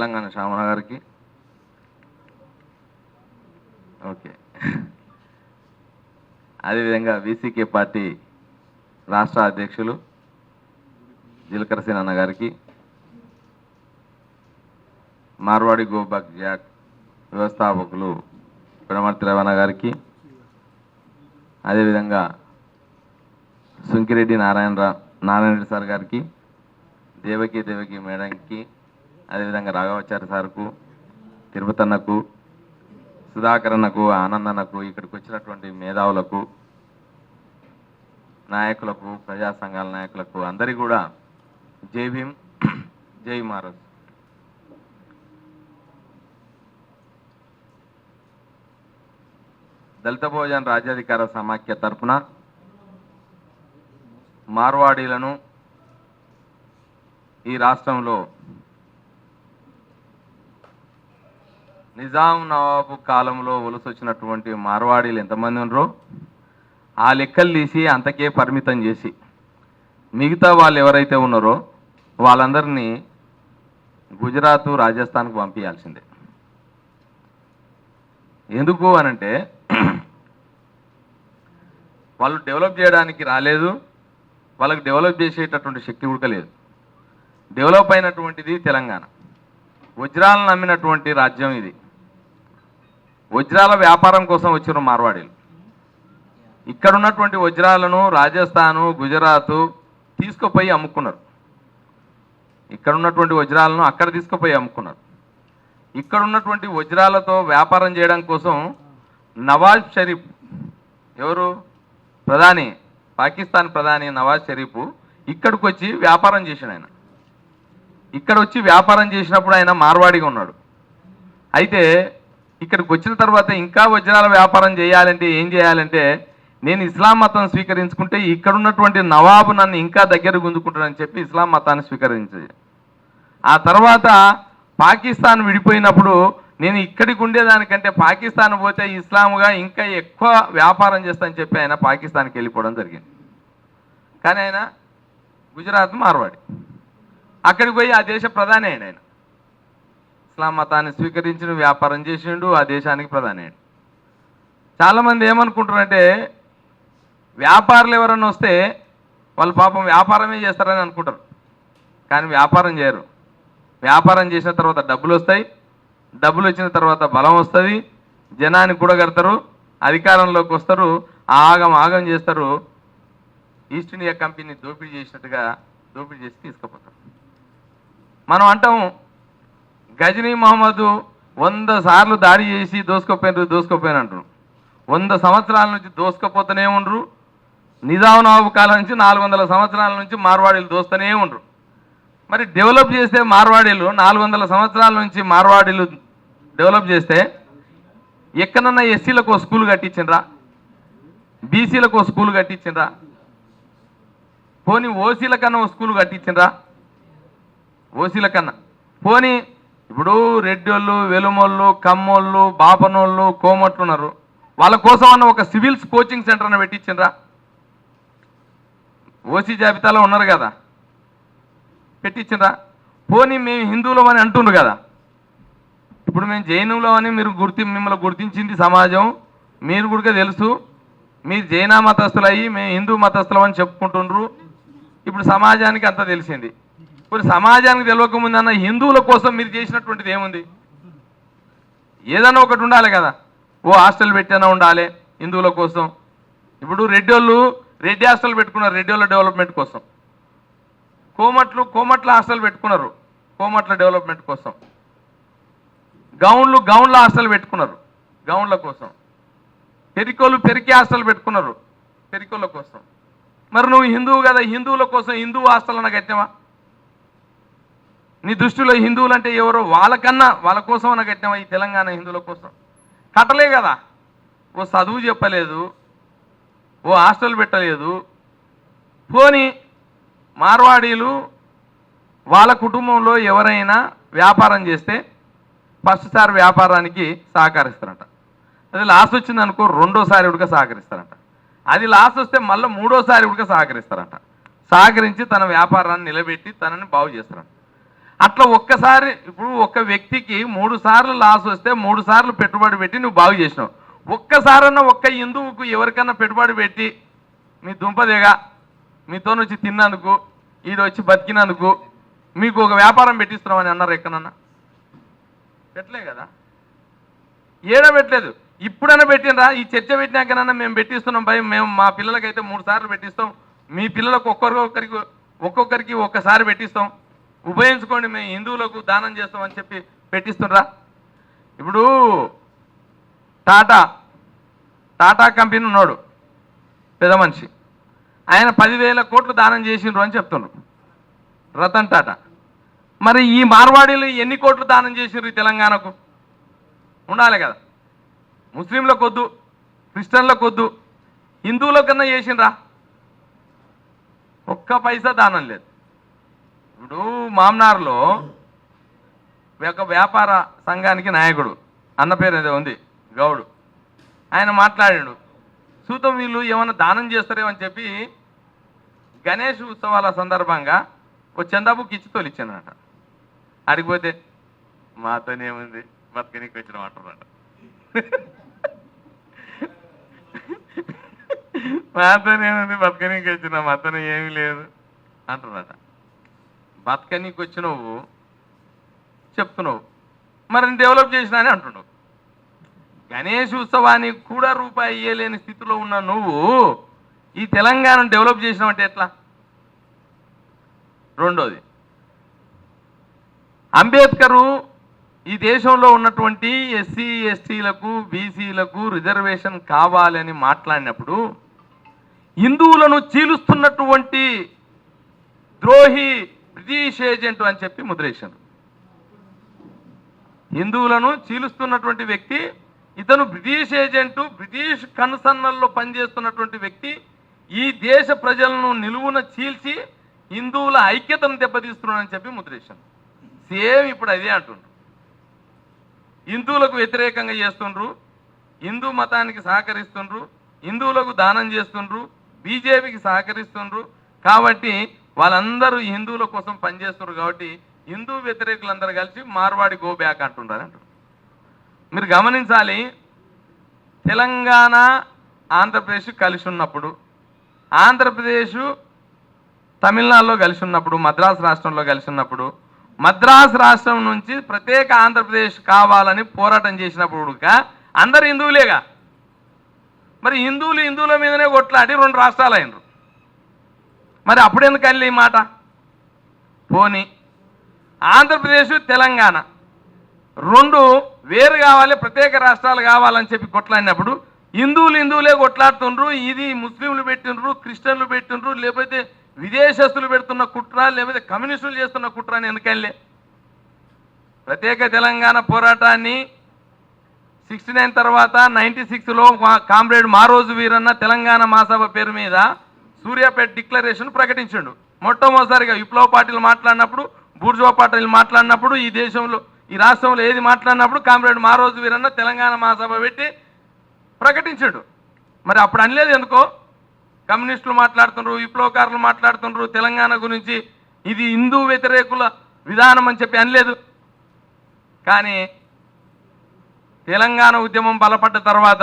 తెలంగాణ శ్యామల గారికి. ఓకే. అదేవిధంగా VCK party రాష్ట్ర అధ్యక్షులు జీలకర్ర సేనన్న గారికి మార్వాడి గోబాక్ జాక్ వ్యవస్థాపకులు పిడమర్తి రవణ గారికి అదేవిధంగా సుంకిరెడ్డి నారాయణ నారాయణ రెడ్డి సార్ గారికి దేవకి దేవకి మేడంకి అదేవిధంగా రాఘవాచార్య సార్కు తిరుపతన్నకు సుధాకరన్నకు ఆనందన్నకు ఇక్కడికి వచ్చినటువంటి మేధావులకు నాయకులకు ప్రజా సంఘాల నాయకులకు అందరికీ కూడా జై భీమ్ జై మారస్ దళిత భోజన రాజ్యాధికార సమాఖ్య తరఫున మార్వాడీలను ఈ రాష్ట్రంలో నిజాం నవాబు కాలంలో వలసొచ్చినటువంటి మార్వాడీలు ఎంతమంది ఉన్నారో ఆ లెక్కలు తీసి అంతకే పరిమితం చేసి మిగతా వాళ్ళు ఎవరైతే ఉన్నారో వాళ్ళందరినీ గుజరాత్ రాజస్థాన్కు పంపించాల్సిందే ఎందుకు అనంటే వాళ్ళు డెవలప్ చేయడానికి రాలేదు వాళ్ళకి డెవలప్ చేసేటటువంటి శక్తి కూడా లేదు డెవలప్ అయినటువంటిది తెలంగాణ. వజ్రాలను నమ్మినటువంటి రాజ్యం ఇది. వజ్రాల వ్యాపారం కోసం వచ్చారు మార్వాడీలు. ఇక్కడ ఉన్నటువంటి వజ్రాలను రాజస్థాను గుజరాత్ తీసుకుపోయి అమ్ముకున్నారు. ఇక్కడ ఉన్నటువంటి వజ్రాలను అక్కడ తీసుకుపోయి అమ్ముకున్నారు. ఇక్కడ ఉన్నటువంటి వజ్రాలతో వ్యాపారం చేయడం కోసం నవాజ్ షరీఫ్ ఎవరు? ప్రధాని పాకిస్తాన్ ప్రధాని నవాజ్ షరీఫ్ ఇక్కడికి వచ్చి వ్యాపారం చేశాడు ఆయన. ఇక్కడ వచ్చి వ్యాపారం చేసినప్పుడు ఆయన మార్వాడిగా ఉన్నాడు. అయితే ఇక్కడికి వచ్చిన తర్వాత ఇంకా వజ్రాల వ్యాపారం చేయాలంటే ఏం చేయాలంటే నేను ఇస్లాం మతం స్వీకరించుకుంటే ఇక్కడ ఉన్నటువంటి నవాబు నన్ను ఇంకా దగ్గర గుంజుకుంటాడని చెప్పి ఇస్లాం మతాన్ని స్వీకరించే. ఆ తర్వాత పాకిస్తాన్ విడిపోయినప్పుడు నేను ఇక్కడికి ఉండేదానికంటే పాకిస్తాన్ పోతే ఇస్లాంగా ఇంకా ఎక్కువ వ్యాపారం చేస్తానని చెప్పి ఆయన పాకిస్తాన్కి వెళ్ళిపోవడం జరిగింది. కానీ ఆయన గుజరాత్ మార్వాడి. అక్కడికి పోయి ఆ దేశ ప్రధాని అయ్యాడు ఆయన. ఇస్లాం మతాన్ని స్వీకరించిన వ్యాపారం చేసిండు ఆ దేశానికి ప్రధాని అయ్యాడు చాలామంది ఏమనుకుంటారంటే వ్యాపారులు ఎవరన్నా వస్తే వాళ్ళు పాపం వ్యాపారమే చేస్తారని అనుకుంటారు. కానీ వ్యాపారం చేయరు. వ్యాపారం చేసిన తర్వాత డబ్బులు వస్తాయి. డబ్బులు వచ్చిన తర్వాత బలం వస్తుంది. జనాన్ని కూడగడతారు. అధికారంలోకి వస్తారు. ఆగం ఆగం చేస్తారు. ఈస్ట్ ఇండియా కంపెనీ దోపిడీ చేసినట్టుగా దోపిడీ చేసి తీసుకుపోతారు. మనం అంటాం గజనీ మహమ్మద్ వంద సార్లు దాడి చేసి దోసుకుపోయినారు దోసుకోపోయిన అంటారు వంద సంవత్సరాల నుంచి దోసుకపోతూనే ఉండరు. నిజాం నవాబు కాలం నుంచి నాలుగు వందల సంవత్సరాల నుంచి మార్వాడీలు దోస్తూనే ఉండరు. మరి డెవలప్ చేస్తే మార్వాడీలు నాలుగు వందల సంవత్సరాల నుంచి మార్వాడీలు డెవలప్ చేస్తే ఎక్కడన్నా ఎస్సీలకు స్కూల్ కట్టించిండ్రా? బీసీలకు స్కూల్ కట్టించిండ్రా? పోనీ ఓసీల కన్నా స్కూల్ కట్టించిండ్రా? ఓసీల కన్నా. పోనీ ఇప్పుడు రెడ్డోళ్ళు వెలుమోళ్ళు కమ్మోళ్ళు బాపనోళ్ళు కోమట్లు ఉన్నారు వాళ్ళ కోసం అన్న ఒక సివిల్స్ కోచింగ్ సెంటర్ అని పెట్టించిండ్రా. ఓసీ జాబితాలో ఉన్నారు కదా. పెట్టించిండ్రా. పోనీ మేము హిందువులం అని అంటుండ్రు కదా. ఇప్పుడు మేము జైనులం అని మీరు గుర్తి మిమ్మల్ని గుర్తించింది సమాజం. మీరు కూడా తెలుసు. మీరు జైన మతస్థులు అయ్యి మేము హిందూ మతస్థులం అని చెప్పుకుంటుండ్రు. ఇప్పుడు సమాజానికి అంతా తెలిసింది. ఇప్పుడు సమాజానికి తెలియకముందు అన్న హిందువుల కోసం మీరు చేసినటువంటిది ఏముంది? ఏదైనా ఒకటి ఉండాలి కదా. ఓ హాస్టల్ పెట్టైనా ఉండాలి హిందువుల కోసం. ఇప్పుడు రెడ్డి వాళ్ళు రెడ్డి హాస్టల్ పెట్టుకున్నారు రెడ్డి వాళ్ళ డెవలప్మెంట్ కోసం. కోమట్లు కోమట్ల హాస్టల్ పెట్టుకున్నారు కోమట్ల డెవలప్మెంట్ కోసం. గౌన్లు గౌన్ల హాస్టల్ పెట్టుకున్నారు గౌన్ల కోసం. పెరికోలు పెరికి హాస్టల్ పెట్టుకున్నారు పెరికోళ్ళ కోసం. మరి నువ్వు హిందువు కదా హిందువుల కోసం హిందూ హాస్టల్ అన్న కట్టావా నీ దృష్టిలో హిందువులు అంటే ఎవరో వాళ్ళకన్నా వాళ్ళ కోసం అన్న ఈ తెలంగాణ హిందువుల కోసం. కట్టలే కదా. ఓ చదువు చెప్పలేదు. ఓ హాస్టల్ పెట్టలేదు. పోని మార్వాడీలు వాళ్ళ కుటుంబంలో ఎవరైనా వ్యాపారం చేస్తే ఫస్ట్ సారి వ్యాపారానికి సహకరిస్తారంట. అది లాస్ వచ్చింది అనుకో రెండోసారి ఉడక సహకరిస్తారంట. అది లాస్ వస్తే మళ్ళీ మూడోసారి ఉడక సహకరిస్తారంట. సహకరించి తన వ్యాపారాన్ని నిలబెట్టి తనని బాగు చేస్తారంట. అట్లా ఒక్కసారి ఇప్పుడు ఒక్క వ్యక్తికి మూడు సార్లు లాస్ వస్తే మూడు సార్లు పెట్టుబడి పెట్టి నువ్వు బాగు చేసినావు. ఒక్కసారన్నా ఒక్క హిందువుకు ఎవరికన్నా పెట్టుబడి పెట్టి మీ దుంపదేగా మీతో వచ్చి తిన్నందుకు ఈడు వచ్చి బతికినందుకు మీకు ఒక వ్యాపారం పెట్టిస్తున్నామని అన్నారు ఎక్కడన్నా? పెట్టలే కదా. ఏడ పెట్టలేదు? ఇప్పుడన్నా పెట్టినరా ఈ చర్చ పెట్టినాకనన్నా మేము పెట్టిస్తున్నాం భయం మేము మా పిల్లలకైతే మూడు సార్లు పెట్టిస్తాం. మీ పిల్లలకు ఒక్కొక్కరికి ఒక్కొక్కరికి ఒక్కసారి పెట్టిస్తాం. ఉపయోగించుకోండి మేము హిందువులకు దానం చేస్తామని చెప్పి పెట్టిస్తుండ్రా. ఇప్పుడు టాటా టాటా కంపెనీ ఉన్నాడు పెద్ద మనిషి. ఆయన పదివేల కోట్లు దానం చేసిండ్రు అని చెప్తుండ్రు. రతన్ టాటా. మరి ఈ మార్వాడీలు ఎన్ని కోట్లు దానం చేసిండ్రు తెలంగాణకు? ఉండాలి కదా. ముస్లింలకు వద్దు క్రిస్టియన్లకు వద్దు హిందువుల కన్నా చేసిండ్రా. ఒక్క పైసా దానం లేదు. ఇప్పుడు మామ్నార్లో ఒక వ్యాపార సంఘానికి నాయకుడు అన్న పేరు ఏదో ఉంది గౌడు. ఆయన మాట్లాడాడు సూతం వీళ్ళు ఏమైనా దానం చేస్తారేమని చెప్పి గణేష్ ఉత్సవాల సందర్భంగా ఒక చందాబుక్ ఇచ్చి తోలిచ్చానట. అడిగిపోతే మాతోనేముంది బతకనికి వచ్చిన మాట మాతోనేముంది బతకనికి వచ్చిన మాతోనే ఏమీ లేదు అంటున్నాట బతకనీకి వచ్చినవు చెప్తున్నావు. మరి డెవలప్ చేసినా అని అంటున్నావు. గణేష్ ఉత్సవానికి కూడా రూపాయి ఇయ్యలేని స్థితిలో ఉన్న నువ్వు ఈ తెలంగాణను డెవలప్ చేసినావంటే ఎట్లా? రెండోది అంబేద్కరు ఈ దేశంలో ఉన్నటువంటి ఎస్సీ ఎస్టీలకు బీసీలకు రిజర్వేషన్ కావాలని మాట్లాడినప్పుడు హిందువులను చీలుస్తున్నటువంటి ద్రోహి బ్రిటిష్ ఏజెంట్ అని చెప్పి ముద్రేశారు హిందువులను చీలుస్తున్నటువంటి వ్యక్తి ఇతను బ్రిటిష్ ఏజెంటు బ్రిటిష్ కనుసన్నల్లో పనిచేస్తున్నటువంటి వ్యక్తి ఈ దేశ ప్రజలను నిలువున చీల్చి హిందువుల ఐక్యతను దెబ్బతీస్తున్నాడని చెప్పి ముద్రేశాను సేమ్ ఇప్పుడు అదే అంటుండ్రు. హిందువులకు వ్యతిరేకంగా చేస్తుండ్రు హిందూ మతానికి సహకరిస్తుండ్రు హిందువులకు దానం చేస్తుండ్రు బీజేపీకి సహకరిస్తుండ్రు. కాబట్టి వాళ్ళందరూ హిందువుల కోసం పనిచేస్తున్నారు కాబట్టి హిందూ వ్యతిరేకులందరూ కలిసి మార్వాడి గో బ్యాక్ అంటున్నారు అంటారు. మీరు గమనించాలి తెలంగాణ ఆంధ్రప్రదేశ్ కలిసి ఉన్నప్పుడు ఆంధ్రప్రదేశ్ తమిళనాడులో కలిసి ఉన్నప్పుడు మద్రాసు రాష్ట్రంలో కలిసి ఉన్నప్పుడు మద్రాసు రాష్ట్రం నుంచి ప్రత్యేక ఆంధ్రప్రదేశ్ కావాలని పోరాటం చేసినప్పుడు అందరు హిందువులేగా. మరి హిందువులు హిందువుల మీదనే కొట్లాడి రెండు రాష్ట్రాలు అయినరు. మరి అప్పుడెందుకు వెళ్ళి ఈ మాట? పోని. ఆంధ్రప్రదేశ్ తెలంగాణ. రెండు వేరు కావాలి ప్రత్యేక రాష్ట్రాలు కావాలని చెప్పి కొట్లాడినప్పుడు హిందువులు హిందువులే కొట్లాడుతుండ్రు ఇది ముస్లింలు పెట్టిండ్రు క్రిస్టియన్లు పెట్టిండ్రు లేకపోతే విదేశస్తులు పెడుతున్న కుట్ర లేకపోతే కమ్యూనిస్టులు చేస్తున్న కుట్ర అని ఎందుకెళ్ళే ప్రత్యేక తెలంగాణ పోరాటాన్ని సిక్స్టీ నైన్ తర్వాత నైన్టీ సిక్స్లో కామ్రేడ్ మారోజు వీరన్న తెలంగాణ మహాసభ పేరు మీద సూర్యాపేట డిక్లరేషన్ ప్రకటించాడు. మొట్టమొదటిసారిగా విప్లవ పార్టీలు మాట్లాడినప్పుడు బూర్జువా పార్టీలు మాట్లాడినప్పుడు ఈ దేశంలో ఈ రాష్ట్రంలో ఏది మాట్లాడినప్పుడు కామ్రేడ్ మారోజు వీరన్న తెలంగాణ మహాసభ పెట్టి ప్రకటించాడు. మరి అప్పుడు అనలేదు ఎందుకో? కమ్యూనిస్టులు మాట్లాడుతుండ్రు విప్లవకారులు మాట్లాడుతుండ్రు తెలంగాణ గురించి ఇది హిందూ వ్యతిరేకుల విధానం అని చెప్పి అనలేదు. కానీ తెలంగాణ ఉద్యమం బలపడ్డ తర్వాత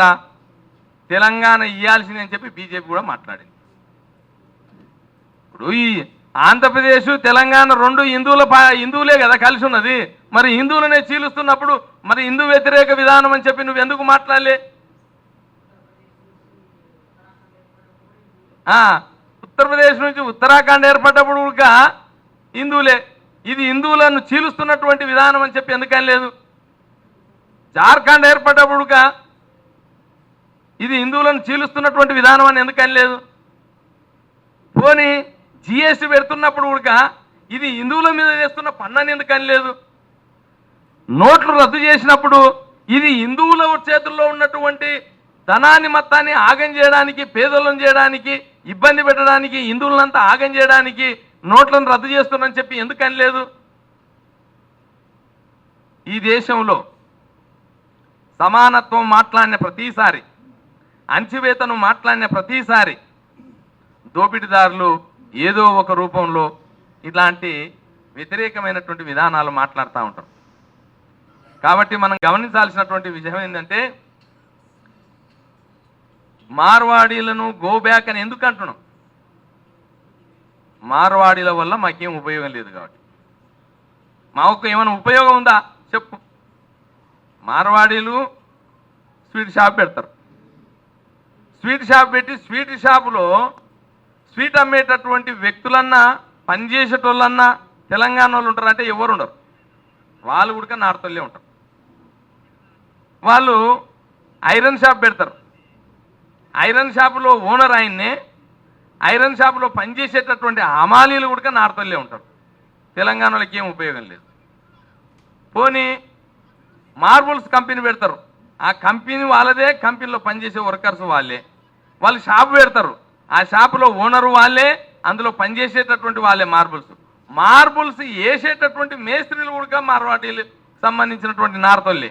తెలంగాణ ఇవ్వాల్సింది అని చెప్పి బీజేపీ కూడా మాట్లాడింది. ఇప్పుడు ఈ ఆంధ్రప్రదేశ్ తెలంగాణ రెండు హిందువుల హిందువులే కదా కలిసి ఉన్నది మరి హిందువులనే చీలుస్తున్నప్పుడు మరి హిందూ వ్యతిరేక విధానం అని చెప్పి నువ్వు ఎందుకు మాట్లాడలే? ఆ, ఉత్తరప్రదేశ్ నుంచి ఉత్తరాఖండ్ ఏర్పడ్డప్పుడు కూడా హిందువులే. ఇది హిందువులను చీలుస్తున్నటువంటి విధానం అని చెప్పి ఎందుకని లేదు? జార్ఖండ్ ఏర్పడ్డప్పుడు ఇది హిందువులను చీలుస్తున్నటువంటి విధానం అని ఎందుకని లేదు? పోనీ జిఎస్టీ పెడుతున్నప్పుడు కూడా ఇది హిందువుల మీద చేస్తున్న పన్నని ఎందుకని లేదు. నోట్లు రద్దు చేసినప్పుడు ఇది హిందువుల చేతుల్లో ఉన్నటువంటి ధనాన్ని మొత్తాన్ని ఆగం చేయడానికి పేదలను చేయడానికి ఇబ్బంది పెట్టడానికి హిందువులంతా ఆగం చేయడానికి నోట్లను రద్దు చేస్తున్నారని చెప్పి ఎందుకని లేదు. ఈ దేశంలో సమానత్వం మాట్లాడిన ప్రతిసారి అణచివేతను మాట్లాడిన ప్రతిసారి దోపిడీదారులు ఏదో ఒక రూపంలో ఇలాంటి వ్యతిరేకమైనటువంటి విధానాలు మాట్లాడుతూ ఉంటారు కాబట్టి మనం గమనించాల్సినటువంటి విషయం ఏంటంటే మార్వాడీలను గో బ్యాక్ అని ఎందుకు అంటున్నాం? మార్వాడీల వల్ల మాకేం ఉపయోగం లేదు కాబట్టి. మాకు ఏమైనా ఉపయోగం ఉందా? చెప్పు. మార్వాడీలు స్వీట్ షాప్ పెడతారు. స్వీట్ షాప్ పెట్టి స్వీట్ షాపులో స్వీట్ అమ్మేటటువంటి వ్యక్తులన్నా పనిచేసేటోళ్ళన్నా తెలంగాణ వాళ్ళు ఉంటారు అంటే ఎవరు ఉండరు. వాళ్ళు కూడా నార్తల్లే ఉంటారు. వాళ్ళు ఐరన్ షాప్ పెడతారు. ఐరన్ షాపులో ఓనర్ ఆయన్నే ఐరన్ షాపులో పనిచేసేటటువంటి హమాలీలు కూడా నార్తల్లే ఉంటారు. తెలంగాణ వాళ్ళకి ఏం ఉపయోగం లేదు. పోనీ మార్బుల్స్ కంపెనీ పెడతారు. ఆ కంపెనీ వాళ్ళదే కంపెనీలో పనిచేసే వర్కర్స్ వాళ్ళే. వాళ్ళు షాప్ పెడతారు. ఆ షాపులో ఓనరు వాళ్ళే అందులో పనిచేసేటటువంటి వాళ్ళే మార్బుల్స్. మార్బుల్స్ వేసేటటువంటి మేస్త్రీలు కూడా మార్వాటీలు సంబంధించినటువంటి నార్తోళ్ళే.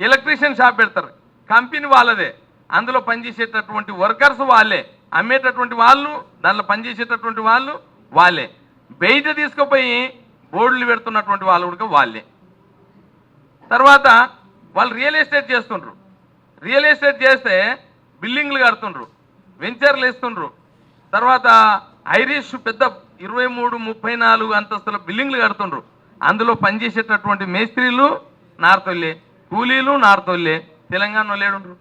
ఎలక్ట్రీషియన్ షాప్ పెడతారు కంపెనీ వాళ్ళదే. అందులో పనిచేసేటటువంటి వర్కర్స్ వాళ్ళే. అమ్మేటటువంటి వాళ్ళు దానిలో పనిచేసేటటువంటి వాళ్ళు వాళ్ళే. బయట తీసుకుపోయి బోర్డులు పెడుతున్నటువంటి వాళ్ళు కూడా వాళ్ళే. తర్వాత వాళ్ళు రియల్ ఎస్టేట్ చేస్తుండ్రు. రియల్ ఎస్టేట్ చేస్తే బిల్డింగ్లు కడుతుండ్రు. వెంచర్లు వేస్తుండ్రు. తర్వాత ఐరిష్ పెద్ద ఇరవై మూడు ముప్పై నాలుగు అంతస్తుల బిల్డింగ్లు కడుతుండ్రు. అందులో పనిచేసేటటువంటి మేస్త్రీలు నార్తొల్లే కూలీలు నార్తొల్లే తెలంగాణలో లేడుండ్రు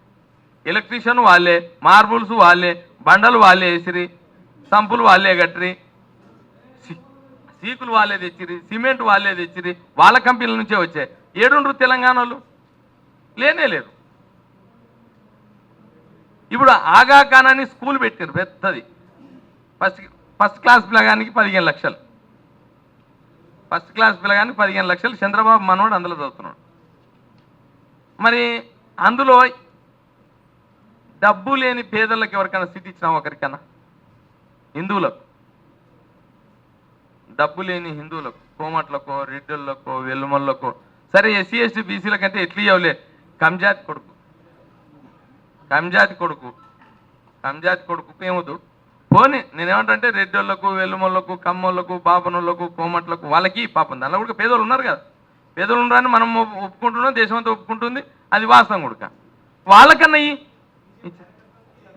ఎలక్ట్రీషియన్ వాళ్ళే మార్బుల్స్ వాళ్ళే బండలు వాళ్ళే వేసిరి సంపులు వాళ్ళే కట్టిరి సీకులు వాళ్ళే తెచ్చిరి సిమెంట్ వాళ్ళే తెచ్చిరి వాళ్ళ కంపెనీల నుంచే వచ్చాయి. ఏడుండ్రు తెలంగాణలో లేనే లేరు. ఇప్పుడు ఆగా అని స్కూల్ పెట్టారు పెద్దది. ఫస్ట్ ఫస్ట్ క్లాస్ పిల్లగానికి పదిహేను లక్షలు. ఫస్ట్ క్లాస్ పిల్లగానికి పదిహేను లక్షలు చంద్రబాబు మనోడు అందులో చదువుతున్నాడు. మరి అందులో డబ్బు లేని పేదలకు ఎవరికైనా సీట్ ఇచ్చినాం ఒకరికైనా? హిందువులకు. డబ్బు లేని హిందువులకు కోమట్లకో రెడ్డులకో వెల్లుమల్లకో సరే ఎస్సీ ఎస్టీ బీసీల కంటే ఎట్లు ఇవ్వలే కంజాత్ కొడుకు. కంజాతి కొడుకు. కంజాతి కొడుకు ఏమవుతు పోనీ నేనేమంటే రెడ్డోళ్ళకు వెల్లుమోళ్ళకు కమ్మోళ్ళకు బాపనోళ్ళకు కోమట్లకు వాళ్ళకి పాపం. దానిలో కూడా పేదోళ్ళు ఉన్నారు కదా. పేదోళ్ళు ఉన్నారని మనం ఒప్పుకుంటున్నాం దేశం అంతా ఒప్పుకుంటుంది అది వాస్తవం కొడుక. వాళ్ళకన్నా ఈ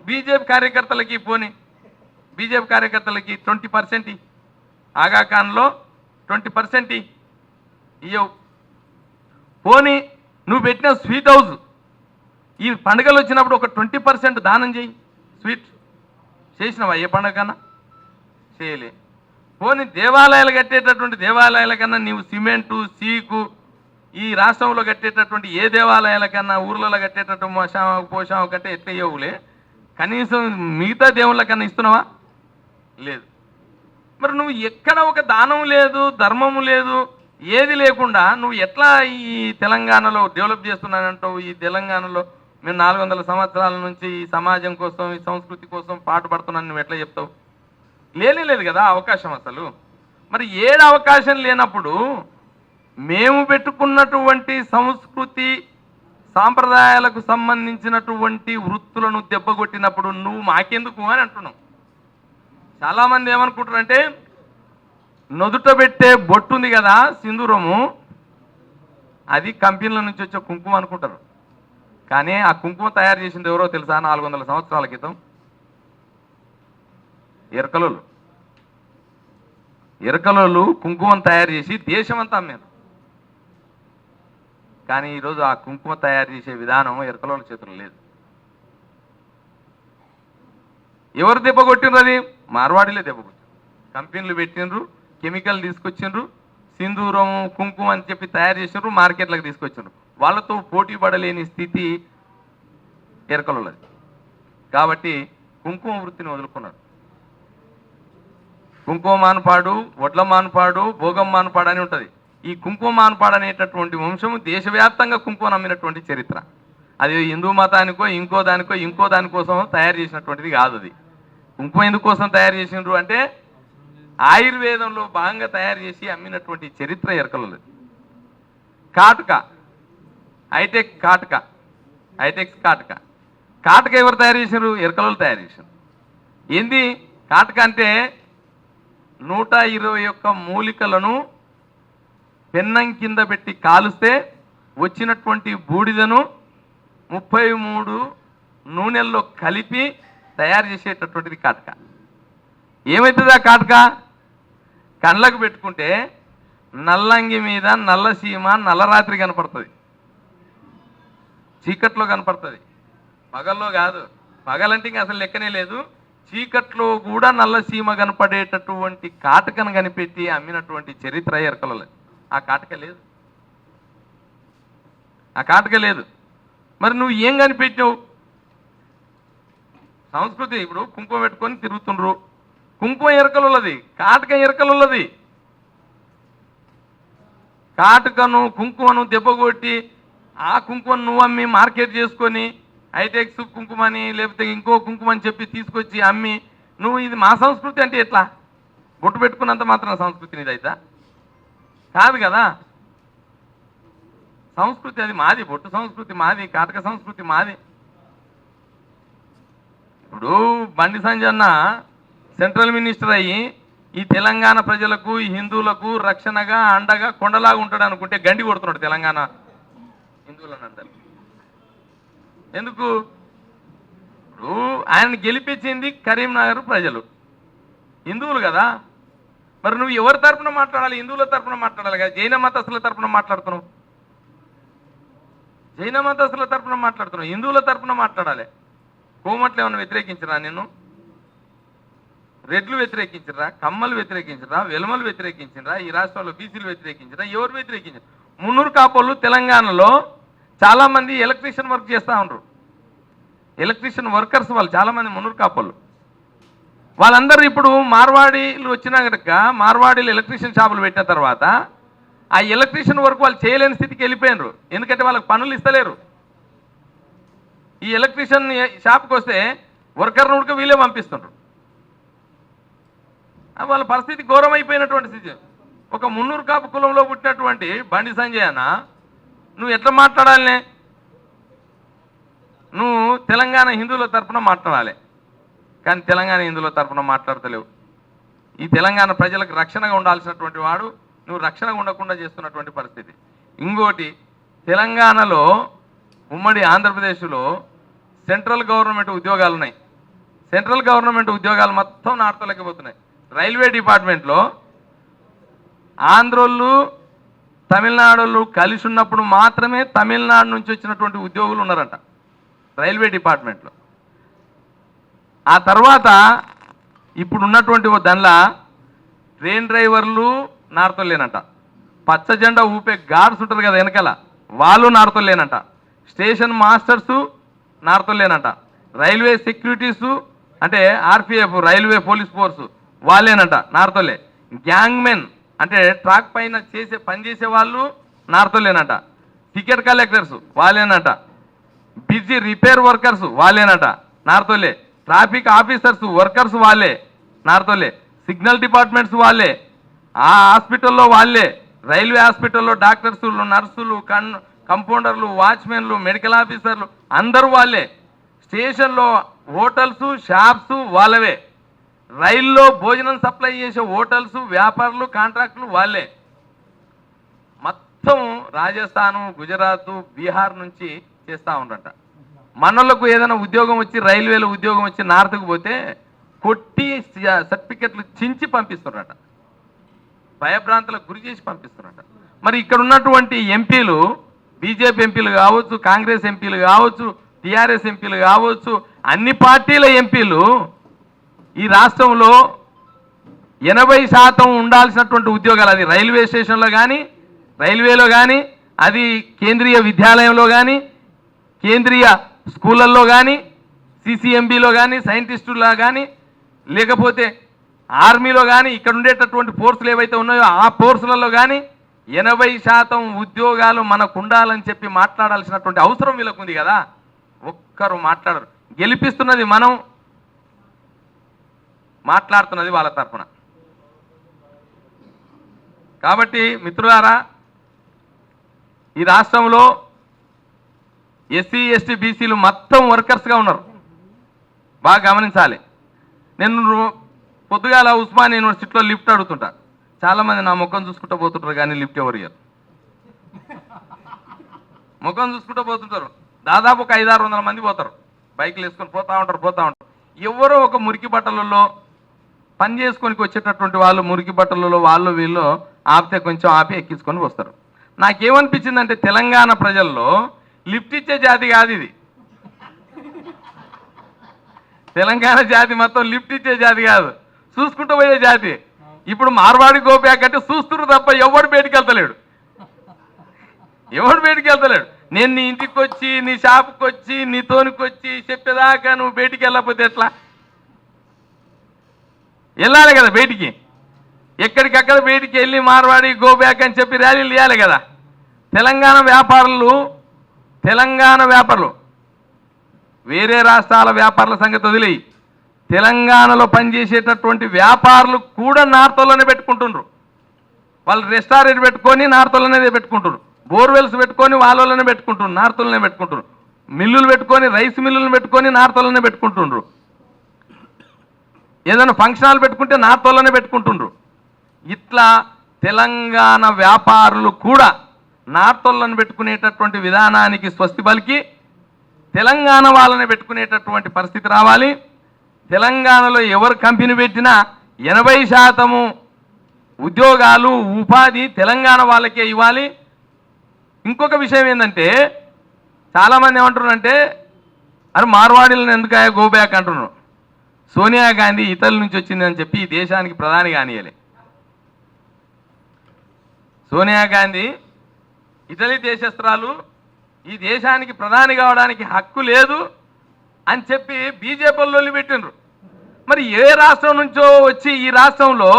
బీజేపీ కార్యకర్తలకి పోనీ బీజేపీ కార్యకర్తలకి ట్వంటీ పర్సెంట్ ఆగాఖాన్లో ట్వంటీ పర్సెంట్ ఇయ్యవు. పోనీ నువ్వు పెట్టిన స్వీట్ హౌస్ ఈ పండుగలు వచ్చినప్పుడు ఒక ట్వంటీ పర్సెంట్ దానం చేయి. స్వీట్ చేసినావా ఏ పండుగ కన్నా చేయలే. పోనీ దేవాలయాలు కట్టేటటువంటి దేవాలయాల కన్నా నీవు సిమెంటు సీకు ఈ రాష్ట్రంలో కట్టేటటువంటి ఏ దేవాలయాల కన్నా ఊర్లలో కట్టేటటువంటి మోషామ పోషామ కంటే ఎట్లా ఇవ్వవులే కనీసం మిగతా దేవుళ్ళ కన్నా ఇస్తున్నావా? లేదు. మరి నువ్వు ఎక్కడ ఒక దానం లేదు ధర్మము లేదు ఏది లేకుండా నువ్వు ఎట్లా ఈ తెలంగాణలో డెవలప్ చేస్తున్నానంటావు? ఈ తెలంగాణలో మేము నాలుగు వందల సంవత్సరాల నుంచి ఈ సమాజం కోసం ఈ సంస్కృతి కోసం పాటుపడుతున్నాను నువ్వు ఎట్లా చెప్తావు? లేనే లేదు కదా అవకాశం అసలు. మరి ఏడు అవకాశం లేనప్పుడు మేము పెట్టుకున్నటువంటి సంస్కృతి సాంప్రదాయాలకు సంబంధించినటువంటి వృత్తులను దెబ్బగొట్టినప్పుడు నువ్వు మాకెందుకు అని అంటున్నావు. చాలామంది ఏమనుకుంటారంటే నొదుట పెట్టే బొట్టుంది కదా సింధూరము అది కంపెనీల నుంచి వచ్చే కుంకుమ అనుకుంటారు. కానీ ఆ కుంకుమ తయారు చేసింది ఎవరో తెలుసా? నాలుగు వందల సంవత్సరాల క్రితం ఎరకలోలు ఎరకలోలు కుంకుమం తయారు చేసి దేశమంతా అమ్మారు. కానీ ఈరోజు ఆ కుంకుమ తయారు చేసే విధానం ఎరకలోల చేతులు లేదు. ఎవరు దెబ్బ కొట్టిండ్రు అది? మార్వాడిలే దెబ్బ కొట్టిండ్రు. కంపెనీలు పెట్టిండ్రు కెమికల్ తీసుకొచ్చిండ్రు సింధూరం కుంకుమ అని చెప్పి తయారు చేసినారు మార్కెట్లకు తీసుకొచ్చిండ్రు వాళ్ళతో పోటీ పడలేని స్థితి ఎరకలున్నది కాబట్టి కుంకుమ వృత్తిని వదులుకున్నారు. కుంకుమ మానపాడు వడ్ల మానపాడు భోగం మానపాడు అని ఉంటుంది. ఈ కుంకుమ మానపాడు అనేటటువంటి వంశము దేశవ్యాప్తంగా కుంకుమ నమ్మినటువంటి చరిత్ర. అది హిందూ మతానికో ఇంకో దానికో ఇంకో దానికోసం తయారు చేసినటువంటిది కాదు అది. కుంకుమ ఎందుకోసం తయారు చేసినారు అంటే ఆయుర్వేదంలో భాగంగా తయారు చేసి అమ్మినటువంటి చరిత్ర ఎరకలది కాటుక. హైటెక్ కాటుక. హైటెక్ కాటుక. కాటుక ఎవరు తయారు చేశారు ఎరకలలు తయారు చేశారు ఏంది? కాటుక అంటే నూట ఇరవై ఒక్క మూలికలను పెన్నం కింద పెట్టి కాలుస్తే వచ్చినటువంటి బూడిదను ముప్పై మూడు నూనెల్లో కలిపి తయారు చేసేటటువంటిది కాటక. ఏమవుతుంది ఆ కాటక? కళ్ళకు పెట్టుకుంటే నల్లంగి మీద నల్ల సీమ నల్లరాత్రి కనపడుతుంది. చీకట్లో కనపడుతుంది. పగల్లో కాదు. పగలంటే ఇంకా అసలు లెక్కనే లేదు. చీకట్లో కూడా నల్ల సీమ కనపడేటటువంటి కాటకను కనిపెట్టి అమ్మినటువంటి చరిత్ర ఎరకలలో. ఆ కాటక లేదు. ఆ కాటక లేదు. మరి నువ్వు ఏం కనిపెట్టావు? సంస్కృతి ఇప్పుడు కుంకుమ పెట్టుకొని తిరుగుతుండ్రు. కుంకుమ ఎరకలున్నది కాటక ఎరకలున్నది. కాటుకను కుంకుమను దెబ్బ కొట్టి ఆ కుంకుమను నువ్వు అమ్మి మార్కెట్ చేసుకొని హైటెక్స్ కుంకుమని లేకపోతే ఇంకో కుంకుమని చెప్పి తీసుకొచ్చి అమ్మి నువ్వు ఇది మా సంస్కృతి అంటే ఎట్లా? బొట్టు పెట్టుకున్నంత మాత్రం సంస్కృతి నీదైతా కాదు కదా. సంస్కృతి అది మాది బొట్టు సంస్కృతి మాది కాటక సంస్కృతి మాది. ఇప్పుడు బండి సంజన్న సెంట్రల్ మినిస్టర్ అయ్యి ఈ తెలంగాణ ప్రజలకు ఈ హిందువులకు రక్షణగా అండగా కొండలాగా ఉంటాడు అనుకుంటే గండి కొడుతున్నాడు తెలంగాణ హిందువులను ఎందుకు? ఇప్పుడు ఆయన గెలిపించింది కరీంనగర్ ప్రజలు. హిందువులు కదా? మరి నువ్వు ఎవరి తరపున మాట్లాడాలి? హిందువుల తరపున మాట్లాడాలి కదా? జైన మతస్థుల తరపున మాట్లాడుతున్నావు. జైన మతస్థుల తరపున మాట్లాడుతున్నావు. హిందువుల తరపున మాట్లాడాలి. కోమట్లు ఏమైనా వ్యతిరేకించరా నేను రెడ్లు వ్యతిరేకించరా కమ్మలు వ్యతిరేకించరా వెలమలు వ్యతిరేకించరా ఈ రాష్ట్రంలో బీసీలు వ్యతిరేకించరా ఎవరు వ్యతిరేకించారు? మున్నూరు కాపోళ్ళు తెలంగాణలో చాలామంది ఎలక్ట్రీషియన్ వర్క్ చేస్తూ ఉండరు. ఎలక్ట్రీషియన్ వర్కర్స్ వాళ్ళు చాలా మంది మున్నూరు కాపోళ్ళు. వాళ్ళందరూ ఇప్పుడు మార్వాడీలు వచ్చినా కనుక మార్వాడీలు ఎలక్ట్రీషియన్ షాపులు పెట్టిన తర్వాత ఆ ఎలక్ట్రీషియన్ వర్క్ వాళ్ళు చేయలేని స్థితికి వెళ్ళిపోయినారు. ఎందుకంటే వాళ్ళకి పనులు ఇస్తలేరు. ఈ ఎలక్ట్రీషియన్ షాప్కి వస్తే వర్కర్ను ఉడక వీళ్ళే పంపిస్తుండ్రు. వాళ్ళ పరిస్థితి ఘోరమైపోయినటువంటి స్థితి. ఒక మున్నూరు కాపు కులంలో పుట్టినటువంటి బండి సంజయ్ అన్న నువ్వు ఎట్లా మాట్లాడాలనే? నువ్వు తెలంగాణ హిందువుల తరపున మాట్లాడాలి. కానీ తెలంగాణ హిందువుల తరపున మాట్లాడతలేవు. ఈ తెలంగాణ ప్రజలకు రక్షణగా ఉండాల్సినటువంటి వాడు నువ్వు రక్షణగా ఉండకుండా చేస్తున్నటువంటి పరిస్థితి. ఇంకోటి తెలంగాణలో ఉమ్మడి ఆంధ్రప్రదేశ్లో సెంట్రల్ గవర్నమెంట్ ఉద్యోగాలు ఉన్నాయి సెంట్రల్ గవర్నమెంట్ ఉద్యోగాలు మొత్తం నార్తలకి పోతున్నాయి రైల్వే డిపార్ట్మెంట్లో ఆంధ్రోళ్ళు తమిళనాడు కలిసి ఉన్నప్పుడు మాత్రమే తమిళనాడు నుంచి వచ్చినటువంటి ఉద్యోగులు ఉన్నారంట రైల్వే డిపార్ట్మెంట్లో. ఆ తర్వాత ఇప్పుడు ఉన్నటువంటి ఓ దానిలో ట్రైన్ డ్రైవర్లు నారతోలేనంట పచ్చ జెండా ఊపే గార్డ్స్ ఉంటారు కదా వెనకాల వాళ్ళు నారతోలేనంట స్టేషన్ మాస్టర్స్ నారతోలేనంట రైల్వే సెక్యూరిటీసు అంటే ఆర్పిఎఫ్ రైల్వే పోలీస్ ఫోర్సు వాళ్ళేనంట నార్తోలే. గ్యాంగ్ మెన్ అంటే ట్రాక్ పైన చేసే పనిచేసే వాళ్ళు నార్తోలేనట. టికెట్ కలెక్టర్స్ వాళ్ళేనట. బిజీ రిపేర్ వర్కర్స్ వాళ్ళేనట నార్తోలే. ట్రాఫిక్ ఆఫీసర్స్ వర్కర్స్ వాళ్ళే నార్తోలే. సిగ్నల్ డిపార్ట్మెంట్స్ వాళ్ళే. ఆ హాస్పిటల్లో వాళ్ళే. రైల్వే హాస్పిటల్లో డాక్టర్స్ నర్సులు కన్ కంపౌండర్లు వాచ్మెన్లు మెడికల్ ఆఫీసర్లు అందరూ వాళ్ళే. స్టేషన్లో హోటల్స్ షాప్స్ వాళ్ళవే. రైల్లో భోజనం సప్లై చేసే హోటల్స్ వ్యాపారులు కాంట్రాక్టులు వాళ్ళే. మొత్తం రాజస్థాను గుజరాత్ బీహార్ నుంచి చేస్తూ ఉండట. మనలకు ఏదైనా ఉద్యోగం వచ్చి రైల్వేలో ఉద్యోగం వచ్చి నార్త్కు పోతే కొట్టి సర్టిఫికెట్లు చించి పంపిస్తున్నారట భయభ్రాంతులకు గురి చేసి పంపిస్తున్నారట మరి ఇక్కడ ఉన్నటువంటి ఎంపీలు బీజేపీ ఎంపీలు కావచ్చు కాంగ్రెస్ ఎంపీలు కావచ్చు టీఆర్ఎస్ ఎంపీలు కావచ్చు అన్ని పార్టీల ఎంపీలు ఈ రాష్ట్రంలో ఎనభై శాతం ఉండాల్సినటువంటి ఉద్యోగాలు అది రైల్వే స్టేషన్లో కానీ రైల్వేలో కానీ అది కేంద్రీయ విద్యాలయంలో కానీ కేంద్రీయ స్కూళ్ళల్లో కానీ సిసిఎంబిలో కానీ సైంటిస్టుల్లో కానీ లేకపోతే ఆర్మీలో కానీ ఇక్కడ ఉండేటటువంటి ఫోర్సులు ఏవైతే ఉన్నాయో ఆ ఫోర్సులలో కానీ ఎనభై శాతం ఉద్యోగాలు మనకు ఉండాలని చెప్పి మాట్లాడాల్సినటువంటి అవసరం వీళ్ళకుంది కదా. ఒక్కరు మాట్లాడరు. గెలిపిస్తున్నది మనం మాట్లాడుతున్నది వాళ్ళ తరఫున కాబట్టి మిత్రులారా ఈ రాష్ట్రంలో ఎస్సీ ఎస్టీ బీసీలు మొత్తం వర్కర్స్గా ఉన్నారు. బాగా గమనించాలి. నేను పొద్దుగాల ఉస్మాన్ యూనివర్సిటీలో లిఫ్ట్ అడుగుతుంటా. చాలామంది నా ముఖం చూసుకుంటూ పోతుంటారు కానీ లిఫ్ట్ ఎవరు ఇయ్యరు. ముఖం చూసుకుంటూ పోతుంటారు. దాదాపు ఒక ఐదారు వందల మంది పోతారు. బైక్లు వేసుకొని పోతూ ఉంటారు పోతూ ఉంటారు. ఎవరో ఒక మురికి బట్టలలో పని చేసుకొని వచ్చేటటువంటి వాళ్ళు మురికి బట్టలలో వాళ్ళు వీళ్ళు ఆపితే కొంచెం ఆపి ఎక్కించుకొని వస్తారు నాకేమనిపించిందంటే తెలంగాణ ప్రజల్లో లిఫ్ట్ ఇచ్చే జాతి కాదు ఇది. తెలంగాణ జాతి మొత్తం లిఫ్ట్ ఇచ్చే జాతి కాదు. చూసుకుంటూ పోయే జాతి. ఇప్పుడు మార్వాడి గోప్యాక్ అంటే చూస్తున్నారు తప్ప ఎవడు బయటికి వెళ్తలేడు. ఎవడు బయటికి వెళ్తలేడు. నేను నీ ఇంటికి వచ్చి నీ షాప్కి వచ్చి నీ తోనికి వచ్చి చెప్పేదాకా నువ్వు బయటికి వెళ్ళకపోతే ఎట్లా? వెళ్ళాలి కదా బయటికి. ఎక్కడికక్కడ బయటికి వెళ్ళి మార్వాడి గో బ్యాక్ అని చెప్పి ర్యాలీలు ఇవ్వాలి కదా. తెలంగాణ వ్యాపారులు తెలంగాణ వ్యాపారులు వేరే రాష్ట్రాల వ్యాపారుల సంగతి వదిలేయి. తెలంగాణలో పనిచేసేటటువంటి వ్యాపారులు కూడా నార్తోలోనే పెట్టుకుంటుండ్రు. వాళ్ళు రెస్టారెంట్ పెట్టుకొని నార్తోలోనే పెట్టుకుంటుండ్రు. బోర్వెల్స్ పెట్టుకొని వాళ్ళలోనే పెట్టుకుంటున్నారు నార్తోలోనే పెట్టుకుంటున్నారు మిల్లులు పెట్టుకొని రైస్ మిల్లులు పెట్టుకొని నార్తోలోనే పెట్టుకుంటుండ్రు. ఏదైనా ఫంక్షనాలు పెట్టుకుంటే పెట్టుకుంటే తోలనే పెట్టుకుంటుండ్రు. ఇట్లా తెలంగాణ వ్యాపారులు కూడా నార్తోళ్ళను పెట్టుకునేటటువంటి విధానానికి స్వస్తి పలికి తెలంగాణ వాళ్ళని పెట్టుకునేటటువంటి పరిస్థితి రావాలి. తెలంగాణలో ఎవరు కంపెనీ పెట్టినా ఎనభై శాతము ఉద్యోగాలు ఉపాధి తెలంగాణ వాళ్ళకే ఇవ్వాలి. ఇంకొక విషయం ఏంటంటే చాలామంది ఏమంటున్నారంటే అరే మార్వాడీలను ఎందుకు గో బ్యాక్ అంటున్నారు? సోనియా గాంధీ ఇతరుల నుంచి వచ్చిందని చెప్పి ఈ దేశానికి ప్రధాని కానియలే. సోనియా గాంధీ ఇటలీ దేశస్త్రాలు ఈ దేశానికి ప్రధాని కావడానికి హక్కు లేదు అని చెప్పి బీజేపీ పెట్టిండ్రు. మరి ఏ రాష్ట్రం నుంచో వచ్చి ఈ రాష్ట్రంలో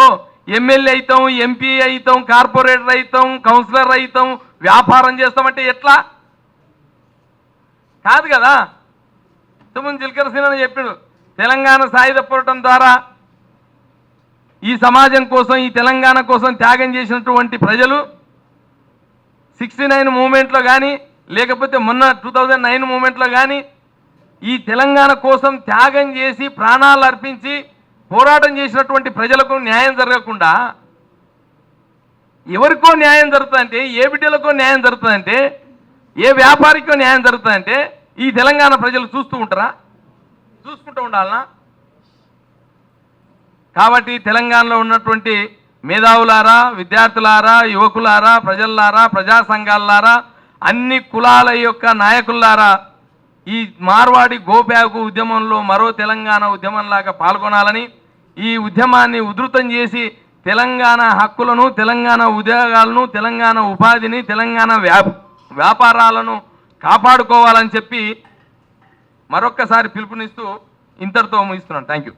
ఎమ్మెల్యే అవుతాం ఎంపీ అవుతాం కార్పొరేటర్ అవుతాం కౌన్సిలర్ అవుతాం వ్యాపారం చేస్తామంటే ఎట్లా? కాదు కదా? ఇంతకుముందు చిలకర అని చెప్పాడు. తెలంగాణ సాయుధ పోరాటం ద్వారా ఈ సమాజం కోసం ఈ తెలంగాణ కోసం త్యాగం చేసినటువంటి ప్రజలు సిక్స్టీ నైన్ మూమెంట్లో కానీ లేకపోతే మొన్న టూ థౌజండ్ నైన్ మూమెంట్లో కానీ ఈ తెలంగాణ కోసం త్యాగం చేసి ప్రాణాలు అర్పించి పోరాటం చేసినటువంటి ప్రజలకు న్యాయం జరగకుండా ఎవరికో న్యాయం జరుగుతుందంటే ఏ బిడ్డలకో న్యాయం జరుగుతుందంటే ఏ వ్యాపారికో న్యాయం జరుగుతుందంటే ఈ తెలంగాణ ప్రజలు చూస్తూ ఉంటారా? చూసుకుంటూ ఉండాలనా? కాబట్టి తెలంగాణలో ఉన్నటువంటి మేధావులారా విద్యార్థులారా యువకులారా ప్రజల్లారా ప్రజా సంఘాలారా అన్ని కులాల యొక్క నాయకులారా ఈ మార్వాడి గోబ్యాగు ఉద్యమంలో మరో తెలంగాణ ఉద్యమంలాగా పాల్గొనాలని ఈ ఉద్యమాన్ని ఉధృతం చేసి తెలంగాణ హక్కులను తెలంగాణ ఉద్యోగాలను తెలంగాణ ఉపాధిని తెలంగాణ వ్యాపారాలను కాపాడుకోవాలని చెప్పి మరొక్కసారి పిలుపునిస్తూ ఇంతటితో ముగిస్తున్నాను. Thank you